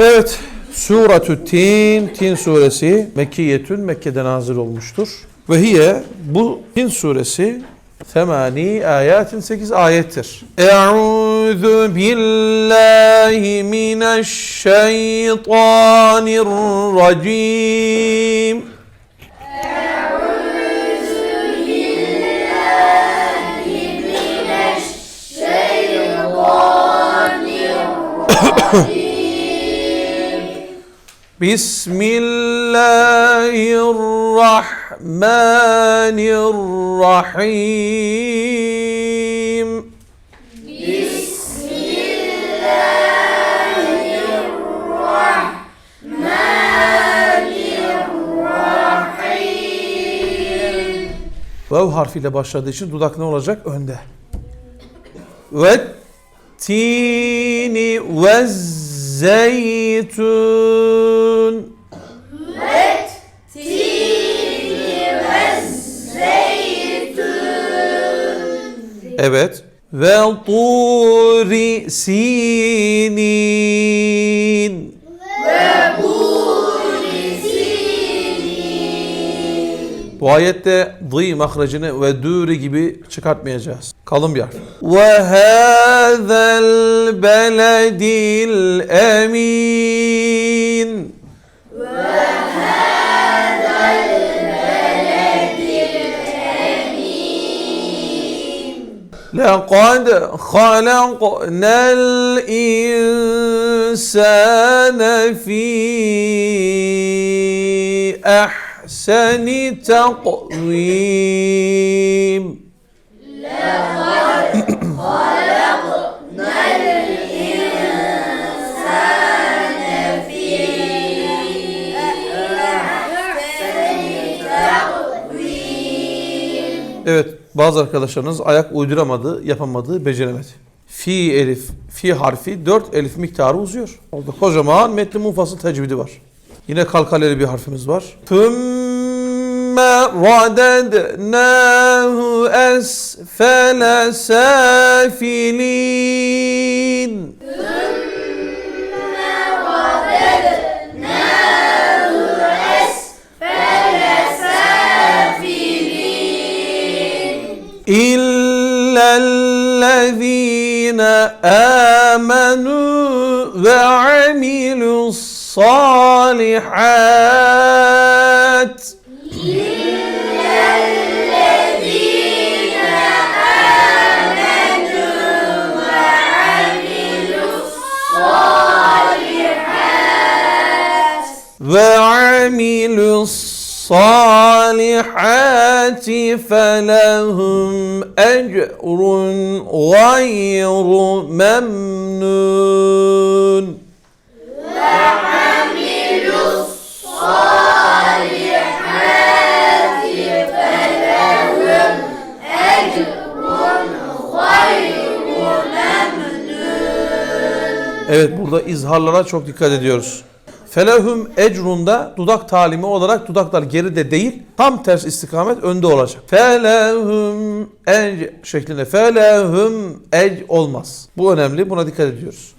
Evet. Suratü Tin, Tin suresi Mekkiyetün Mekke'de nazil olmuştur. Ve hiye bu Tin suresi temani ayetin 8 ayettir. Euzu billahi mineşşeytanirracim. بسم الله الرحمن الرحيم Vav harfiyle başladığı için dudak ne olacak? Önde. Ve tini ve zeytun. Evet. Ve turi sinin. Bu ayette dı mahracını ve duri gibi çıkartmayacağız. Kalın bir harf. Ve hazel beledil emin. Ve hazel beledil emin. Lekad halaknel insane fi ahsen ahseni takvim. Evet, bazı arkadaşlarınız ayak uyduramadı, yapamadı, beceremedi. Fi elif, fi harfi dört elif miktarı uzuyor. Orada kocaman metni munfasıl tecvidi var. Yine kalkaleli bir harfimiz var. Tüm ثم رددناه أسفل سافلين. أسفل سافلين إلا الذين آمنوا وعملوا الصالحات وعملوا الصالحات فلهم أجر غير ممنون Evet burada izharlara çok dikkat ediyoruz. Felehum ecrunda dudak talimi olarak dudaklar geride değil tam ters istikamet önde olacak. Felehum ec şeklinde felehum ec olmaz. Bu önemli buna dikkat ediyoruz.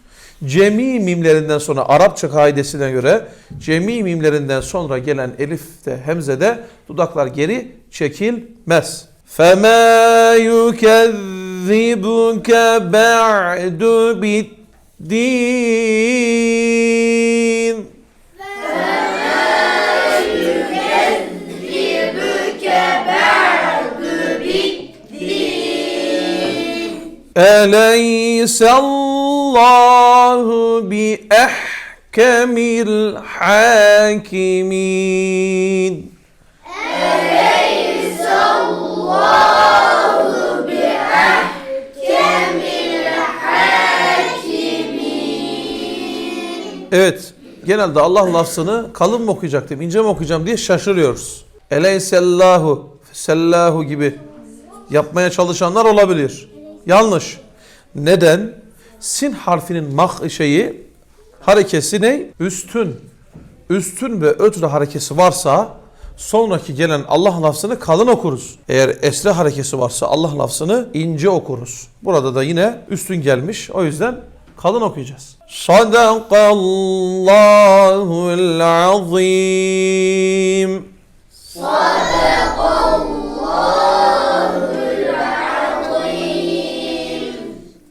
Cemi mimlerinden sonra Arapça kaidesine göre cemi mimlerinden sonra gelen elifte hemzede dudaklar geri çekilmez. فَمَا يُكَذِّبُكَ بَعْدُ بِالدِّينِ أليس الله بأحكم الحاكمين Evet, genelde Allah lafzını kalın mı okuyacaktım, ince mi okuyacağım diye şaşırıyoruz. Eleysellahu, sellahu gibi yapmaya çalışanlar olabilir. Yanlış. Neden? Sin harfinin mah şeyi harekesi ne? Üstün. Üstün ve ötre harekesi varsa sonraki gelen Allah lafzını kalın okuruz. Eğer esre harekesi varsa Allah lafzını ince okuruz. Burada da yine üstün gelmiş. O yüzden kalın okuyacağız. Sadakallahul azim.